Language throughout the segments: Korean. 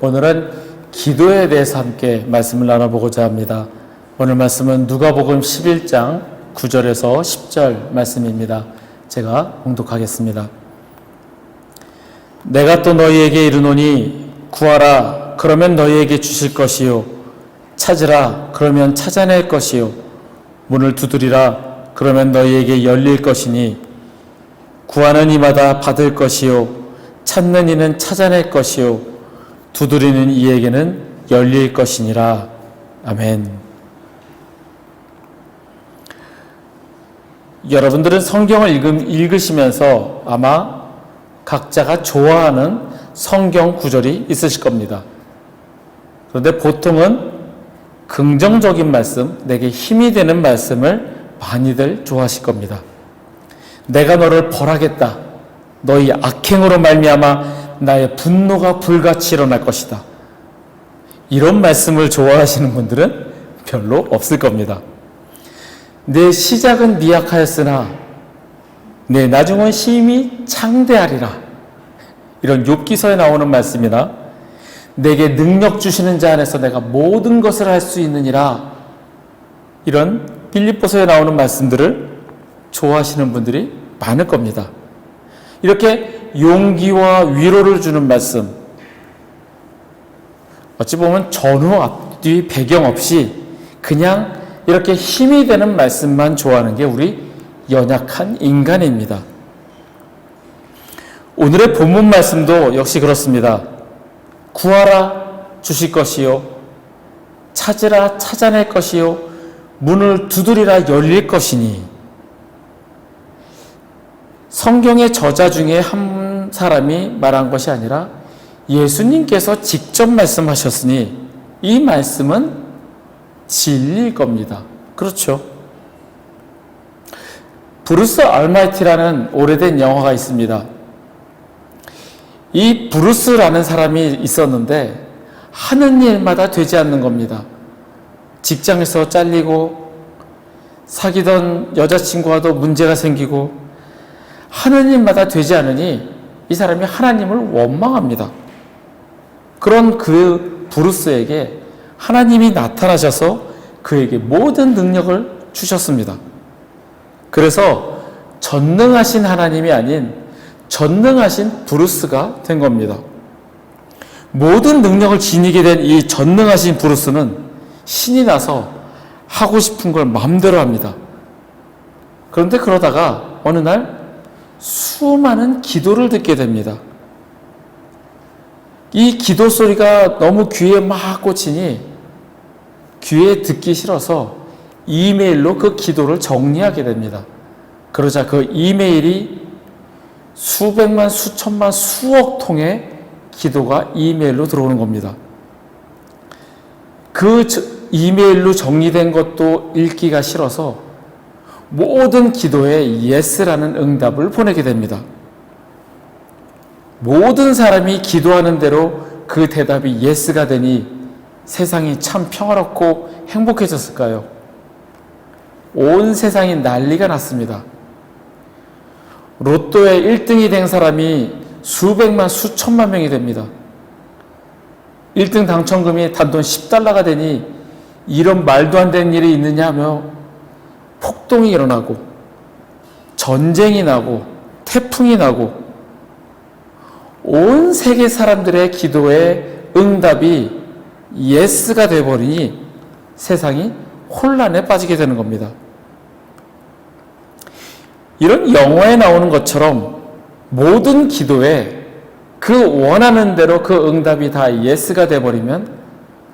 오늘은 기도에 대해서 함께 말씀을 나눠보고자 합니다. 오늘 말씀은 누가복음 11장 9절에서 10절 말씀입니다. 제가 봉독하겠습니다. 내가 또 너희에게 이르노니 구하라 그러면 너희에게 주실 것이요 찾으라 그러면 찾아낼 것이요 문을 두드리라 그러면 너희에게 열릴 것이니 구하는 이마다 받을 것이요 찾는 이는 찾아낼 것이요 두드리는 이에게는 열릴 것이니라 아멘. 여러분들은 성경을 읽음, 읽으시면서 아마 각자가 좋아하는 성경 구절이 있으실 겁니다. 그런데 보통은 긍정적인 말씀, 내게 힘이 되는 말씀을 많이들 좋아하실 겁니다. 내가 너를 벌하겠다. 너희 악행으로 말미암아 나의 분노가 불같이 일어날 것이다. 이런 말씀을 좋아하시는 분들은 별로 없을 겁니다. 내 시작은 미약하였으나 내 나중은 심히 창대하리라. 이런 욥기서에 나오는 말씀이나 내게 능력 주시는 자 안에서 내가 모든 것을 할 수 있느니라. 이런 빌립보서에 나오는 말씀들을 좋아하시는 분들이 많을 겁니다. 이렇게 용기와 위로를 주는 말씀. 어찌 보면 전후 앞뒤 배경 없이 그냥 이렇게 힘이 되는 말씀만 좋아하는 게 우리 연약한 인간입니다. 오늘의 본문 말씀도 역시 그렇습니다. 구하라 주실 것이요. 찾으라 찾아낼 것이요. 문을 두드리라 열릴 것이니. 성경의 저자 중에 한 사람이 말한 것이 아니라 예수님께서 직접 말씀하셨으니 이 말씀은 진리일 겁니다. 그렇죠. 브루스 알마이티라는 오래된 영화가 있습니다. 이 브루스라는 사람이 있었는데 하는 일마다 되지 않는 겁니다. 직장에서 잘리고 사귀던 여자친구와도 문제가 생기고 하는 일마다 되지 않으니 이 사람이 하나님을 원망합니다. 그런 그 브루스에게 하나님이 나타나셔서 그에게 모든 능력을 주셨습니다. 그래서 전능하신 하나님이 아닌 전능하신 브루스가 된 겁니다. 모든 능력을 지니게 된 이 전능하신 브루스는 신이 나서 하고 싶은 걸 마음대로 합니다. 그런데 그러다가 어느 날 수많은 기도를 듣게 됩니다. 이 기도 소리가 너무 귀에 막 꽂히니 귀에 듣기 싫어서 이메일로 그 기도를 정리하게 됩니다. 그러자 그 이메일이 수백만, 수천만, 수억 통의 기도가 이메일로 들어오는 겁니다. 그 이메일로 정리된 것도 읽기가 싫어서 모든 기도에 예스라는 응답을 보내게 됩니다. 모든 사람이 기도하는 대로 그 대답이 예스가 되니 세상이 참 평화롭고 행복해졌을까요? 온 세상이 난리가 났습니다. 로또에 1등이 된 사람이 수백만, 수천만 명이 됩니다. 1등 당첨금이 단돈 10달러가 되니 이런 말도 안 되는 일이 있느냐 하며 폭동이 일어나고 전쟁이 나고 태풍이 나고 온 세계 사람들의 기도에 응답이 예스가 되어버리니 세상이 혼란에 빠지게 되는 겁니다. 이런 영화에 나오는 것처럼 모든 기도에 그 원하는 대로 그 응답이 다 예스가 되어버리면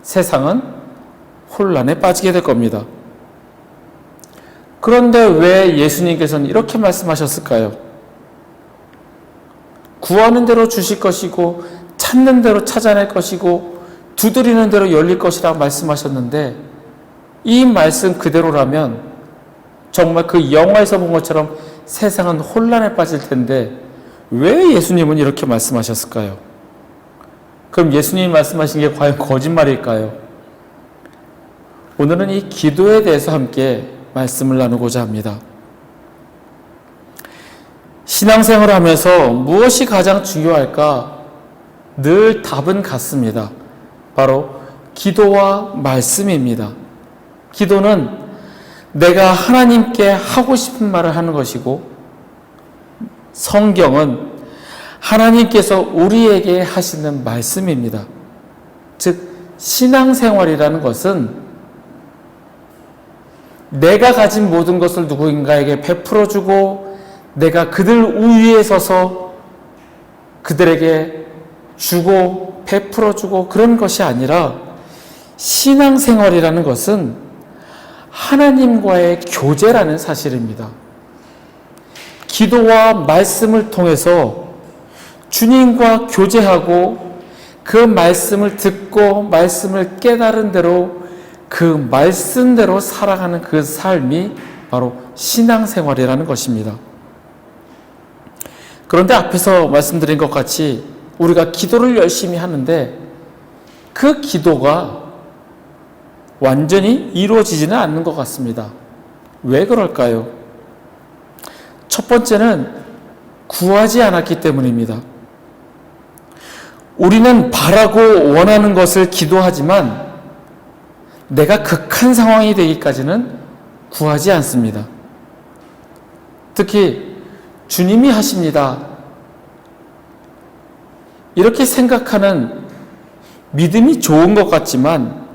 세상은 혼란에 빠지게 될 겁니다. 그런데 왜 예수님께서는 이렇게 말씀하셨을까요? 구하는 대로 주실 것이고 찾는 대로 찾아낼 것이고 두드리는 대로 열릴 것이라고 말씀하셨는데 이 말씀 그대로라면 정말 그 영화에서 본 것처럼 세상은 혼란에 빠질 텐데 왜 예수님은 이렇게 말씀하셨을까요? 그럼 예수님이 말씀하신 게 과연 거짓말일까요? 오늘은 이 기도에 대해서 함께 말씀을 나누고자 합니다. 신앙생활을 하면서 무엇이 가장 중요할까 늘 답은 같습니다. 바로 기도와 말씀입니다. 기도는 내가 하나님께 하고 싶은 말을 하는 것이고, 성경은 하나님께서 우리에게 하시는 말씀입니다. 즉, 신앙생활이라는 것은 내가 가진 모든 것을 누구인가에게 베풀어 주고, 내가 그들 우위에 서서 그들에게 주고 베풀어 주고 그런 것이 아니라 신앙생활이라는 것은 하나님과의 교제라는 사실입니다. 기도와 말씀을 통해서 주님과 교제하고 그 말씀을 듣고 말씀을 깨달은 대로 그 말씀대로 살아가는 그 삶이 바로 신앙생활이라는 것입니다. 그런데 앞에서 말씀드린 것 같이 우리가 기도를 열심히 하는데 그 기도가 완전히 이루어지지는 않는 것 같습니다. 왜 그럴까요? 첫 번째는 구하지 않았기 때문입니다. 우리는 바라고 원하는 것을 기도하지만 내가 극한 상황이 되기까지는 구하지 않습니다. 특히 주님이 하십니다. 이렇게 생각하는 믿음이 좋은 것 같지만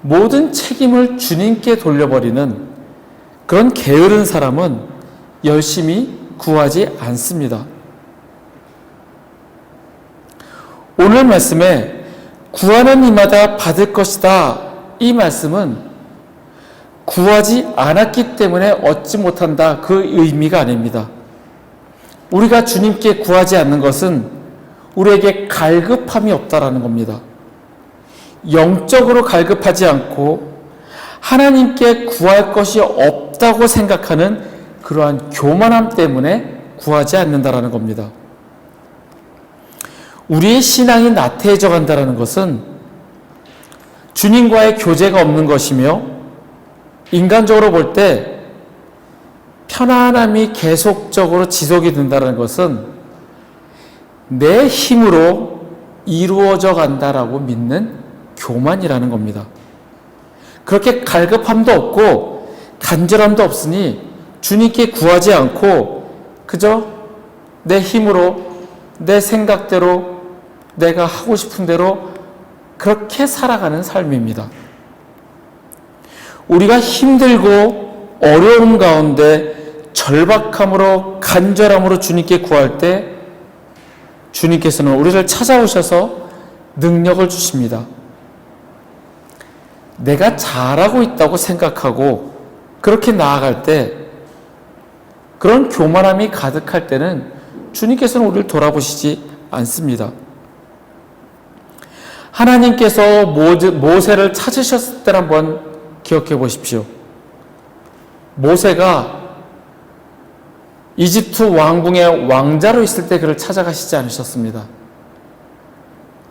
모든 책임을 주님께 돌려버리는 그런 게으른 사람은 열심히 구하지 않습니다. 오늘 말씀에 구하는 이마다 받을 것이다. 이 말씀은 구하지 않았기 때문에 얻지 못한다. 그 의미가 아닙니다. 우리가 주님께 구하지 않는 것은 우리에게 갈급함이 없다라는 겁니다. 영적으로 갈급하지 않고 하나님께 구할 것이 없다고 생각하는 그러한 교만함 때문에 구하지 않는다라는 겁니다. 우리의 신앙이 나태해져 간다는 것은 주님과의 교제가 없는 것이며 인간적으로 볼 때 편안함이 계속적으로 지속이 된다는 것은 내 힘으로 이루어져 간다라고 믿는 교만이라는 겁니다. 그렇게 갈급함도 없고 간절함도 없으니 주님께 구하지 않고 그저 내 힘으로 내 생각대로 내가 하고 싶은 대로 그렇게 살아가는 삶입니다. 우리가 힘들고 어려움 가운데 절박함으로 간절함으로 주님께 구할 때 주님께서는 우리를 찾아오셔서 능력을 주십니다. 내가 잘하고 있다고 생각하고 그렇게 나아갈 때 그런 교만함이 가득할 때는 주님께서는 우리를 돌아보시지 않습니다. 하나님께서 모세를 찾으셨을 때 한번 기억해 보십시오. 모세가 이집트 왕궁의 왕자로 있을 때 그를 찾아가시지 않으셨습니다.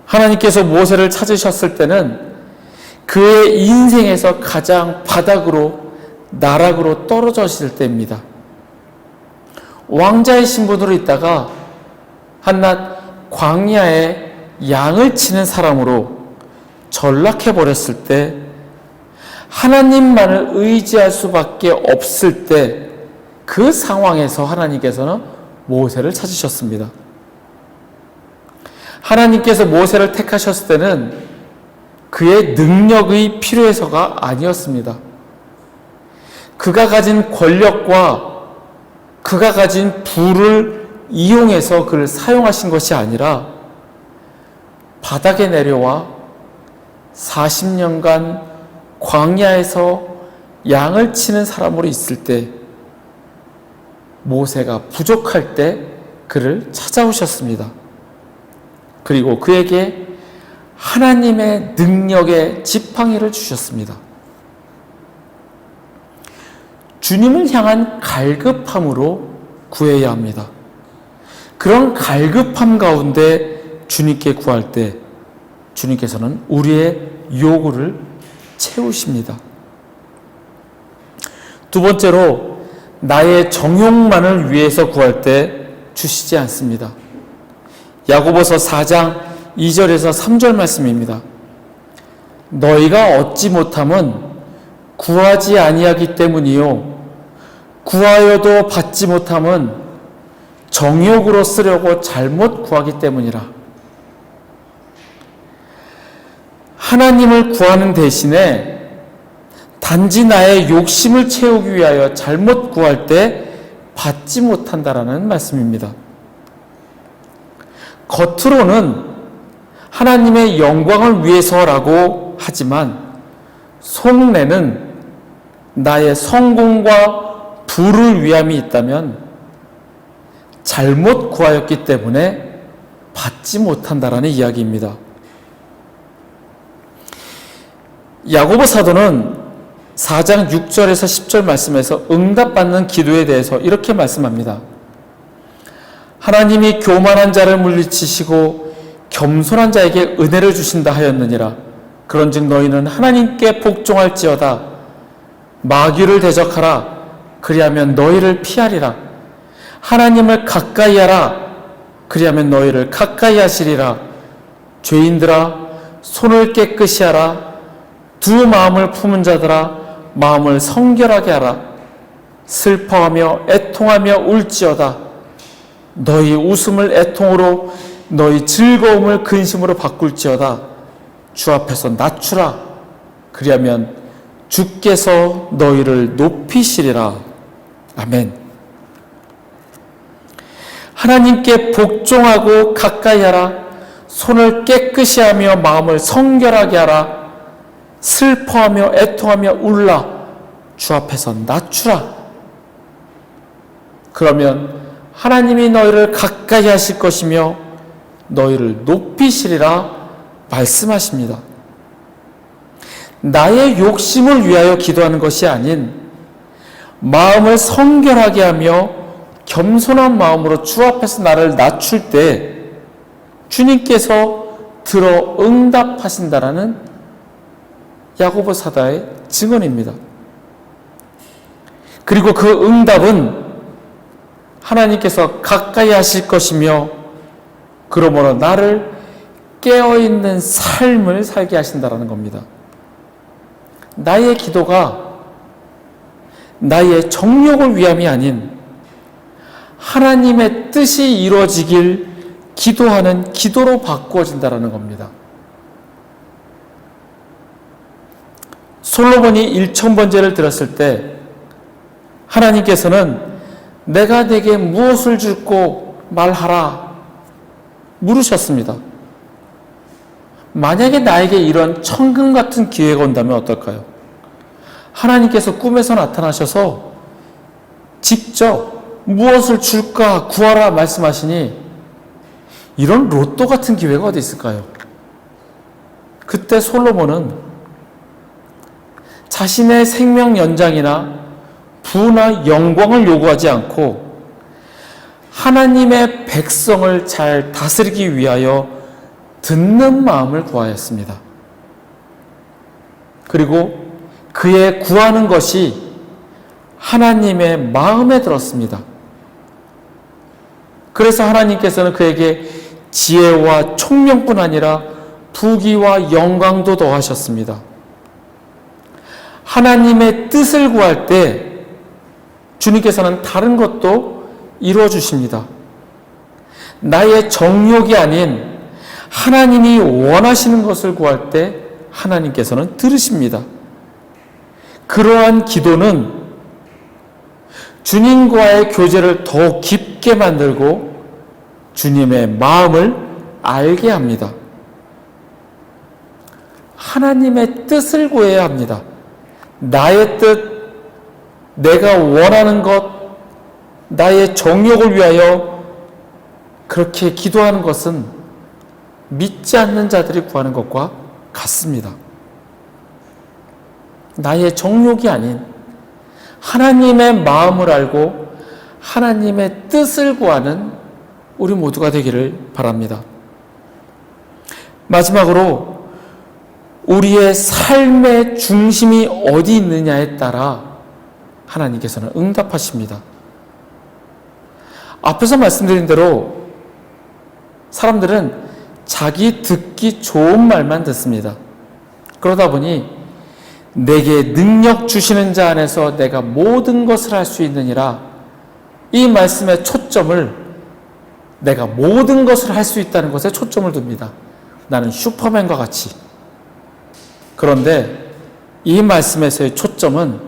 하나님께서 모세를 찾으셨을 때는 그의 인생에서 가장 바닥으로 나락으로 떨어졌을 때입니다. 왕자의 신분으로 있다가 한낱 광야에 양을 치는 사람으로 전락해 버렸을 때 하나님만을 의지할 수밖에 없을 때 그 상황에서 하나님께서는 모세를 찾으셨습니다. 하나님께서 모세를 택하셨을 때는 그의 능력의 필요해서가 아니었습니다. 그가 가진 권력과 그가 가진 부를 이용해서 그를 사용하신 것이 아니라 바닥에 내려와 40년간 광야에서 양을 치는 사람으로 있을 때 모세가 부족할 때 그를 찾아오셨습니다. 그리고 그에게 하나님의 능력의 지팡이를 주셨습니다. 주님을 향한 갈급함으로 구해야 합니다. 그런 갈급함 가운데 주님께 구할 때 주님께서는 우리의 요구를 채우십니다. 두 번째로 나의 정욕만을 위해서 구할 때 주시지 않습니다. 야고보서 4장 2절에서 3절 말씀입니다. 너희가 얻지 못함은 구하지 아니하기 때문이요 구하여도 받지 못함은 정욕으로 쓰려고 잘못 구하기 때문이라. 하나님을 구하는 대신에 단지 나의 욕심을 채우기 위하여 잘못 구할 때 받지 못한다라는 말씀입니다. 겉으로는 하나님의 영광을 위해서라고 하지만 속내는 나의 성공과 부를 위함이 있다면 잘못 구하였기 때문에 받지 못한다라는 이야기입니다. 야고보 사도는 4장 6절에서 10절 말씀에서 응답받는 기도에 대해서 이렇게 말씀합니다. 하나님이 교만한 자를 물리치시고 겸손한 자에게 은혜를 주신다 하였느니라. 그런즉 너희는 하나님께 복종할지어다. 마귀를 대적하라. 그리하면 너희를 피하리라. 하나님을 가까이 하라. 그리하면 너희를 가까이 하시리라. 죄인들아, 손을 깨끗이 하라. 두 마음을 품은 자들아, 마음을 성결하게 하라. 슬퍼하며 애통하며 울지어다. 너희 웃음을 애통으로 너희 즐거움을 근심으로 바꿀지어다. 주 앞에서 낮추라. 그리하면 주께서 너희를 높이시리라. 아멘. 하나님께 복종하고 가까이 하라. 손을 깨끗이 하며 마음을 성결하게 하라. 슬퍼하며 애통하며 울라. 주 앞에서 낮추라. 그러면 하나님이 너희를 가까이 하실 것이며 너희를 높이시리라 말씀하십니다. 나의 욕심을 위하여 기도하는 것이 아닌 마음을 성결하게 하며 겸손한 마음으로 주 앞에서 나를 낮출 때 주님께서 들어 응답하신다라는 야고보 사다의 증언입니다. 그리고 그 응답은 하나님께서 가까이 하실 것이며 그러므로 나를 깨어있는 삶을 살게 하신다라는 겁니다. 나의 기도가 나의 정욕을 위함이 아닌 하나님의 뜻이 이루어지길 기도하는 기도로 바꾸어진다라는 겁니다. 솔로몬이 1천번제를 들었을 때 하나님께서는 내가 내게 무엇을 줄고 말하라 물으셨습니다. 만약에 나에게 이런 천금 같은 기회가 온다면 어떨까요? 하나님께서 꿈에서 나타나셔서 직접 무엇을 줄까 구하라 말씀하시니 이런 로또 같은 기회가 어디 있을까요? 그때 솔로몬은 자신의 생명 연장이나 부나 영광을 요구하지 않고 하나님의 백성을 잘 다스리기 위하여 듣는 마음을 구하였습니다. 그리고 그의 구하는 것이 하나님의 마음에 들었습니다. 그래서 하나님께서는 그에게 지혜와 총명뿐 아니라 부귀와 영광도 더하셨습니다. 하나님의 뜻을 구할 때 주님께서는 다른 것도 이루어 주십니다. 나의 정욕이 아닌 하나님이 원하시는 것을 구할 때 하나님께서는 들으십니다. 그러한 기도는 주님과의 교제를 더 깊게 만들고 주님의 마음을 알게 합니다. 하나님의 뜻을 구해야 합니다. 나의 뜻, 내가 원하는 것, 나의 정욕을 위하여 그렇게 기도하는 것은 믿지 않는 자들이 구하는 것과 같습니다. 나의 정욕이 아닌 하나님의 마음을 알고 하나님의 뜻을 구하는 우리 모두가 되기를 바랍니다. 마지막으로 우리의 삶의 중심이 어디 있느냐에 따라 하나님께서는 응답하십니다. 앞에서 말씀드린 대로 사람들은 자기 듣기 좋은 말만 듣습니다. 그러다 보니 내게 능력 주시는 자 안에서 내가 모든 것을 할 수 있느니라 이 말씀의 초점을 내가 모든 것을 할 수 있다는 것에 초점을 둡니다. 나는 슈퍼맨과 같이. 그런데 이 말씀에서의 초점은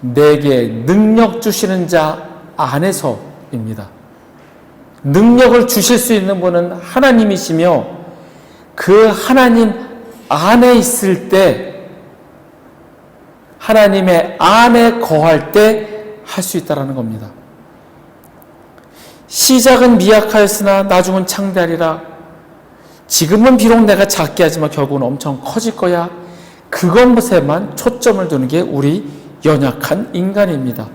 내게 능력 주시는 자 안에서입니다. 능력을 주실 수 있는 분은 하나님이시며 그 하나님 안에 있을 때 하나님의 안에 거할 때 할 수 있다라는 겁니다. 시작은 미약하였으나 나중은 창대하리라. 지금은 비록 내가 작게 하지만 결국은 엄청 커질 거야. 그것에만 초점을 두는 게 우리 연약한 인간입니다.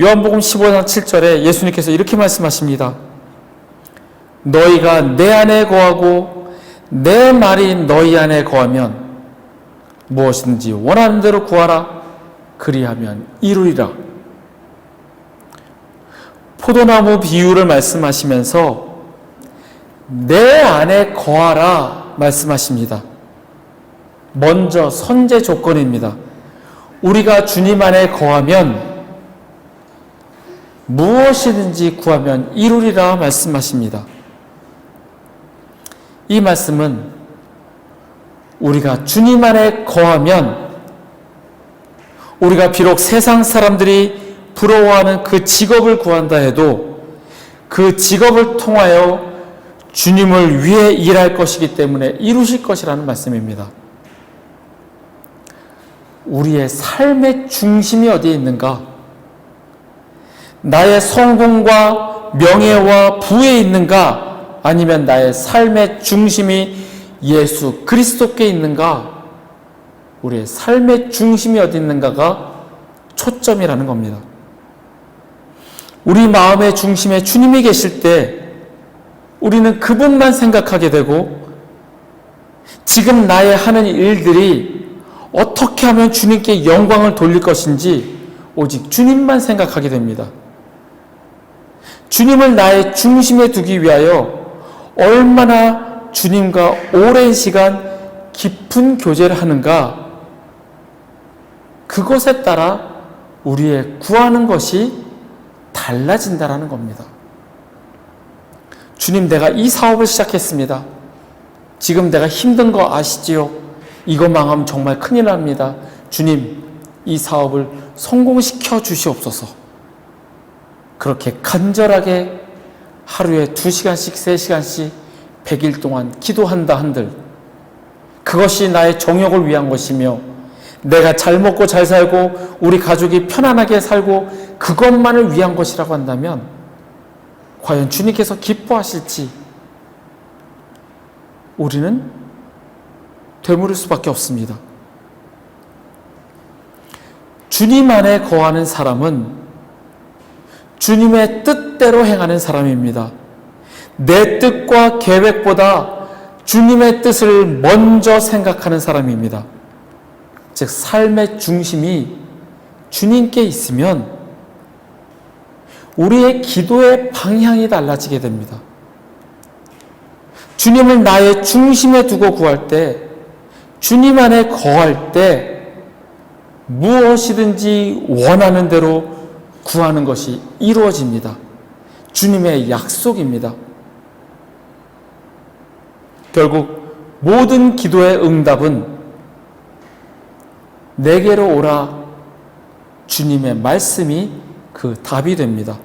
요한복음 15장 7절에 예수님께서 이렇게 말씀하십니다. 너희가 내 안에 거하고 내 말이 너희 안에 거하면 무엇이든지 원하는 대로 구하라. 그리하면 이루리라. 포도나무 비유를 말씀하시면서 내 안에 거하라 말씀하십니다. 먼저 선제 조건입니다. 우리가 주님 안에 거하면 무엇이든지 구하면 이루리라 말씀하십니다. 이 말씀은 우리가 주님 안에 거하면 우리가 비록 세상 사람들이 부러워하는 그 직업을 구한다 해도 그 직업을 통하여 주님을 위해 일할 것이기 때문에 이루실 것이라는 말씀입니다. 우리의 삶의 중심이 어디에 있는가? 나의 성공과 명예와 부에 있는가? 아니면 나의 삶의 중심이 예수 그리스도께 있는가? 우리의 삶의 중심이 어디 있는가가 초점이라는 겁니다. 우리 마음의 중심에 주님이 계실 때 우리는 그분만 생각하게 되고 지금 나의 하는 일들이 어떻게 하면 주님께 영광을 돌릴 것인지 오직 주님만 생각하게 됩니다. 주님을 나의 중심에 두기 위하여 얼마나 주님과 오랜 시간 깊은 교제를 하는가 그것에 따라 우리의 구하는 것이 달라진다라는 겁니다. 주님, 내가 이 사업을 시작했습니다. 지금 내가 힘든 거 아시지요? 이거 망하면 정말 큰일 납니다. 주님, 이 사업을 성공시켜 주시옵소서. 그렇게 간절하게 하루에 두 시간씩, 세 시간씩, 100일 동안 기도한다 한들, 그것이 나의 정욕을 위한 것이며, 내가 잘 먹고 잘 살고, 우리 가족이 편안하게 살고, 그것만을 위한 것이라고 한다면, 과연 주님께서 기뻐하실지, 우리는 되물을 수밖에 없습니다. 주님 안에 거하는 사람은 주님의 뜻대로 행하는 사람입니다. 내 뜻과 계획보다 주님의 뜻을 먼저 생각하는 사람입니다. 즉, 삶의 중심이 주님께 있으면 우리의 기도의 방향이 달라지게 됩니다. 주님을 나의 중심에 두고 구할 때, 주님 안에 거할 때, 무엇이든지 원하는 대로 구하는 것이 이루어집니다. 주님의 약속입니다. 결국 모든 기도의 응답은 내게로 오라 주님의 말씀이 그 답이 됩니다.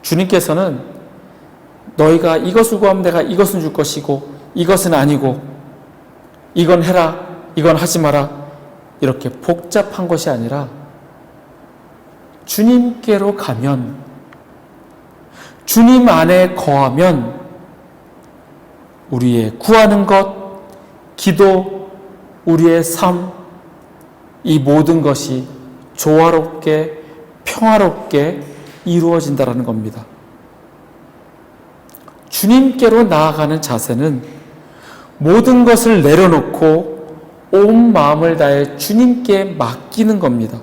주님께서는 너희가 이것을 구하면 내가 이것은 줄 것이고 이것은 아니고 이건 해라 이건 하지 마라 이렇게 복잡한 것이 아니라 주님께로 가면 주님 안에 거하면 우리의 구하는 것, 기도, 우리의 삶, 이 모든 것이 조화롭게, 평화롭게 이루어진다라는 겁니다. 주님께로 나아가는 자세는 모든 것을 내려놓고 온 마음을 다해 주님께 맡기는 겁니다.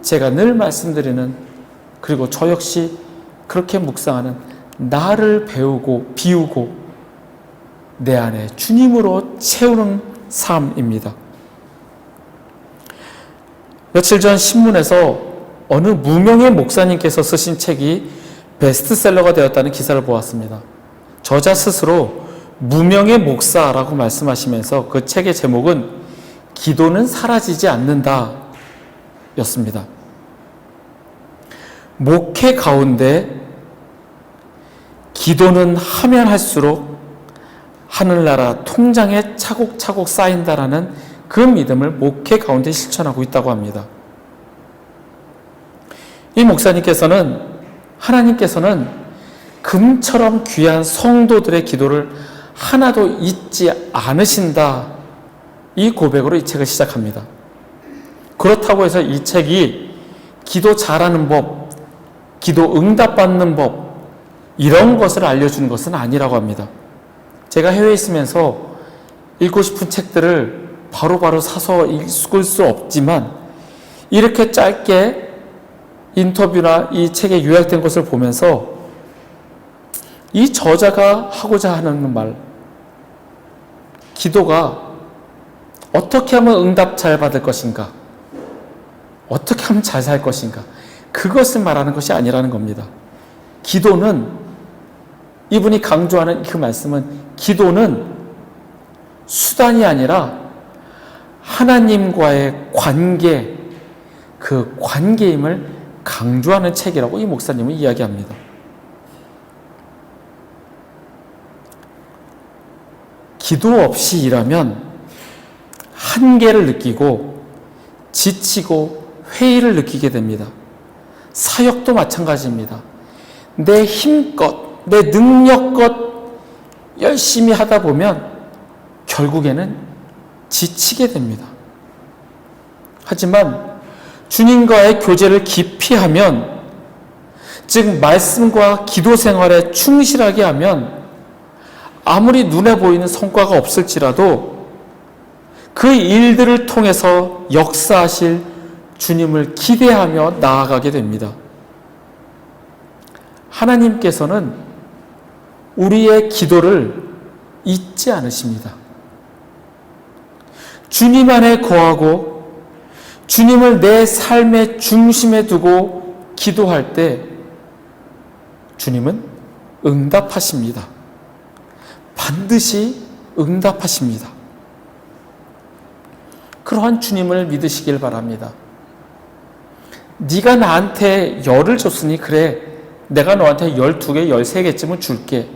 제가 늘 말씀드리는 그리고 저 역시 그렇게 묵상하는 나를 배우고 비우고 내 안에 주님으로 채우는 삶입니다. 며칠 전 신문에서 어느 무명의 목사님께서 쓰신 책이 베스트셀러가 되었다는 기사를 보았습니다. 저자 스스로 무명의 목사라고 말씀하시면서 그 책의 제목은 기도는 사라지지 않는다 였습니다. 목회 가운데 기도는 하면 할수록 하늘나라 통장에 차곡차곡 쌓인다라는 그 믿음을 목회 가운데 실천하고 있다고 합니다. 이 목사님께서는 하나님께서는 금처럼 귀한 성도들의 기도를 하나도 잊지 않으신다. 이 고백으로 이 책을 시작합니다. 그렇다고 해서 이 책이 기도 잘하는 법, 기도 응답받는 법, 이런 것을 알려주는 것은 아니라고 합니다. 제가 해외에 있으면서 읽고 싶은 책들을 바로바로 바로 사서 읽을 수 없지만 이렇게 짧게 인터뷰나 이 책에 요약된 것을 보면서 이 저자가 하고자 하는 말, 기도가 어떻게 하면 응답 잘 받을 것인가? 어떻게 하면 잘 살 것인가? 그것을 말하는 것이 아니라는 겁니다. 기도는 이분이 강조하는 그 말씀은 기도는 수단이 아니라 하나님과의 관계, 그 관계임을 강조하는 책이라고 이 목사님은 이야기합니다. 기도 없이 일하면 한계를 느끼고 지치고 회의를 느끼게 됩니다. 사역도 마찬가지입니다. 내 힘껏, 내 능력껏 열심히 하다 보면 결국에는 지치게 됩니다. 하지만 주님과의 교제를 깊이 하면, 즉, 말씀과 기도 생활에 충실하게 하면, 아무리 눈에 보이는 성과가 없을지라도 그 일들을 통해서 역사하실 주님을 기대하며 나아가게 됩니다. 하나님께서는 우리의 기도를 잊지 않으십니다. 주님 안에 거하고 주님을 내 삶의 중심에 두고 기도할 때 주님은 응답하십니다. 반드시 응답하십니다. 그러한 주님을 믿으시길 바랍니다. 네가 나한테 열을 줬으니 그래 내가 너한테 열두 개, 열세 개쯤은 줄게.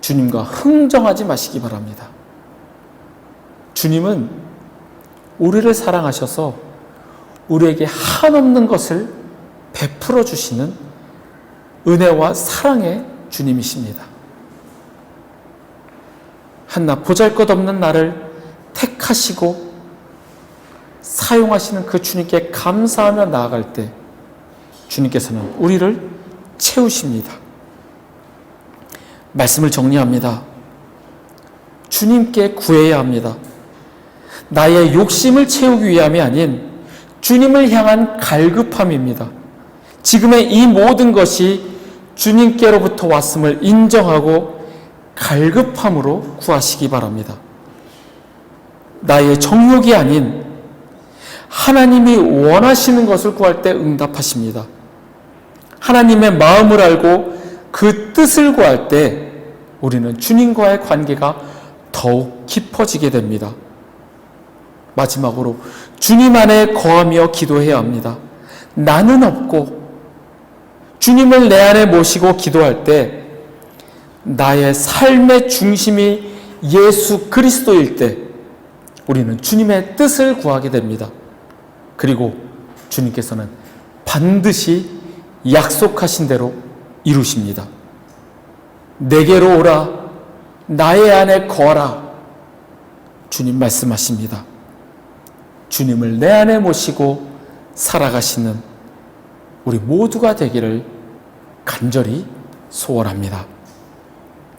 주님과 흥정하지 마시기 바랍니다. 주님은 우리를 사랑하셔서 우리에게 한없는 것을 베풀어 주시는 은혜와 사랑의 주님이십니다. 한나 보잘 것 없는 나를 택하시고 사용하시는 그 주님께 감사하며 나아갈 때 주님께서는 우리를 채우십니다. 말씀을 정리합니다. 주님께 구해야 합니다. 나의 욕심을 채우기 위함이 아닌 주님을 향한 갈급함입니다. 지금의 이 모든 것이 주님께로부터 왔음을 인정하고 갈급함으로 구하시기 바랍니다. 나의 정욕이 아닌 하나님이 원하시는 것을 구할 때 응답하십니다. 하나님의 마음을 알고 그 뜻을 구할 때 우리는 주님과의 관계가 더욱 깊어지게 됩니다. 마지막으로 주님 안에 거하며 기도해야 합니다. 나는 없고 주님을 내 안에 모시고 기도할 때 나의 삶의 중심이 예수 그리스도일 때 우리는 주님의 뜻을 구하게 됩니다. 그리고 주님께서는 반드시 약속하신 대로 이루십니다. 내게로 오라, 나의 안에 거하라. 주님 말씀하십니다. 주님을 내 안에 모시고 살아가시는 우리 모두가 되기를 간절히 소원합니다.